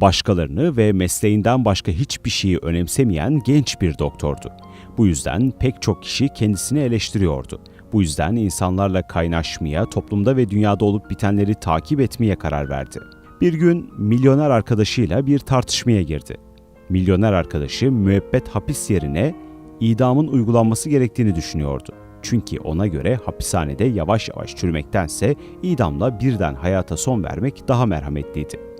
Başkalarını ve mesleğinden başka hiçbir şeyi önemsemeyen genç bir doktordu. Bu yüzden pek çok kişi kendisini eleştiriyordu. Bu yüzden insanlarla kaynaşmaya, toplumda ve dünyada olup bitenleri takip etmeye karar verdi. Bir gün milyoner arkadaşıyla bir tartışmaya girdi. Milyoner arkadaşı müebbet hapis yerine idamın uygulanması gerektiğini düşünüyordu. Çünkü ona göre hapishanede yavaş yavaş çürümektense idamla birden hayata son vermek daha merhametliydi.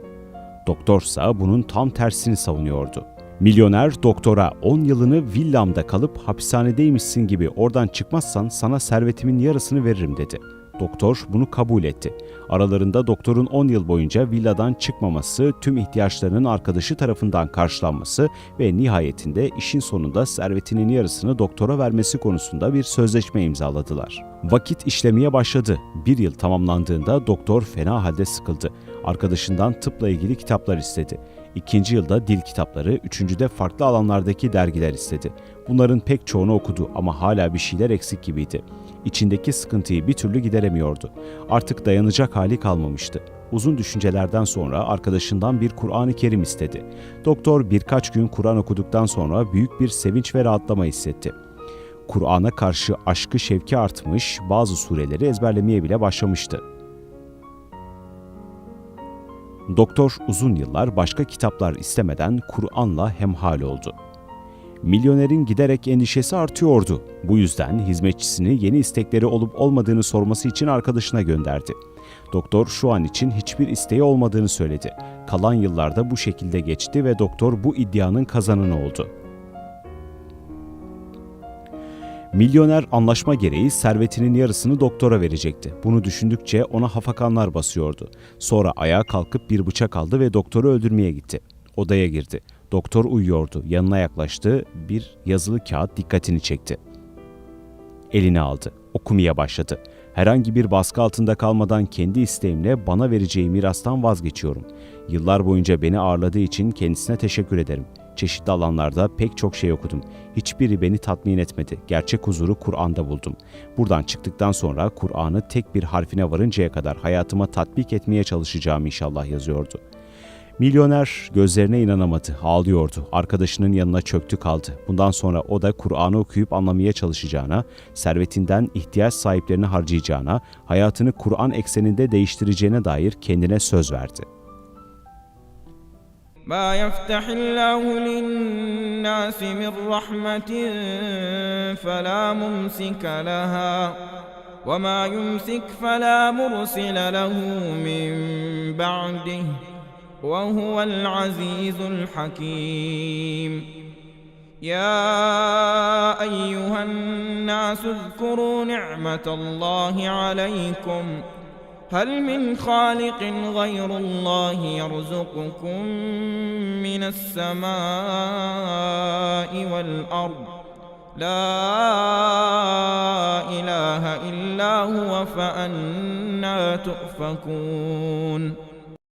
Doktorsa bunun tam tersini savunuyordu. Milyoner doktora 10 yılını villamda kalıp hapishanedeymişsin gibi oradan çıkmazsan sana servetimin yarısını veririm dedi. Doktor bunu kabul etti. Aralarında doktorun 10 yıl boyunca villadan çıkmaması, tüm ihtiyaçlarının arkadaşı tarafından karşılanması ve nihayetinde işin sonunda servetinin yarısını doktora vermesi konusunda bir sözleşme imzaladılar. Vakit işlemeye başladı. Bir yıl tamamlandığında doktor fena halde sıkıldı. Arkadaşından tıpla ilgili kitaplar istedi. İkinci yılda dil kitapları, üçüncüde farklı alanlardaki dergiler istedi. Bunların pek çoğunu okudu ama hala bir şeyler eksik gibiydi. İçindeki sıkıntıyı bir türlü gideremiyordu. Artık dayanacak hali kalmamıştı. Uzun düşüncelerden sonra arkadaşından bir Kur'an-ı Kerim istedi. Doktor birkaç gün Kur'an okuduktan sonra büyük bir sevinç ve rahatlama hissetti. Kur'an'a karşı aşkı şevki artmış, bazı sureleri ezberlemeye bile başlamıştı. Doktor uzun yıllar başka kitaplar istemeden Kur'an'la hemhal oldu. Milyonerin giderek endişesi artıyordu. Bu yüzden hizmetçisini yeni istekleri olup olmadığını sorması için arkadaşına gönderdi. Doktor şu an için hiçbir isteği olmadığını söyledi. Kalan yıllarda bu şekilde geçti ve doktor bu iddianın kazananı oldu. Milyoner anlaşma gereği servetinin yarısını doktora verecekti. Bunu düşündükçe ona hafakanlar basıyordu. Sonra ayağa kalkıp bir bıçak aldı ve doktoru öldürmeye gitti. Odaya girdi. Doktor uyuyordu. Yanına yaklaştı. Bir yazılı kağıt dikkatini çekti. Eline aldı. Okumaya başladı. Herhangi bir baskı altında kalmadan kendi isteğimle bana vereceği mirastan vazgeçiyorum. Yıllar boyunca beni ağırladığı için kendisine teşekkür ederim. Çeşitli alanlarda pek çok şey okudum. Hiçbiri beni tatmin etmedi. Gerçek huzuru Kur'an'da buldum. Buradan çıktıktan sonra Kur'an'ı tek bir harfine varıncaya kadar hayatıma tatbik etmeye çalışacağım inşallah yazıyordu. Milyoner gözlerine inanamadı, ağlıyordu. Arkadaşının yanına çöktü kaldı. Bundan sonra o da Kur'an'ı okuyup anlamaya çalışacağına, servetinden ihtiyaç sahiplerine harcayacağına, hayatını Kur'an ekseninde değiştireceğine dair kendine söz verdi. ما يفتح الله للناس من رحمة فلا ممسك لها وما يمسك فلا مرسل له من بعده وهو العزيز الحكيم. يا أيها الناس اذكروا نعمة الله عليكم. هل من خالق غير الله يرزقكم من السماء والأرض؟ لا إله إلا هو فأنا تؤفكون.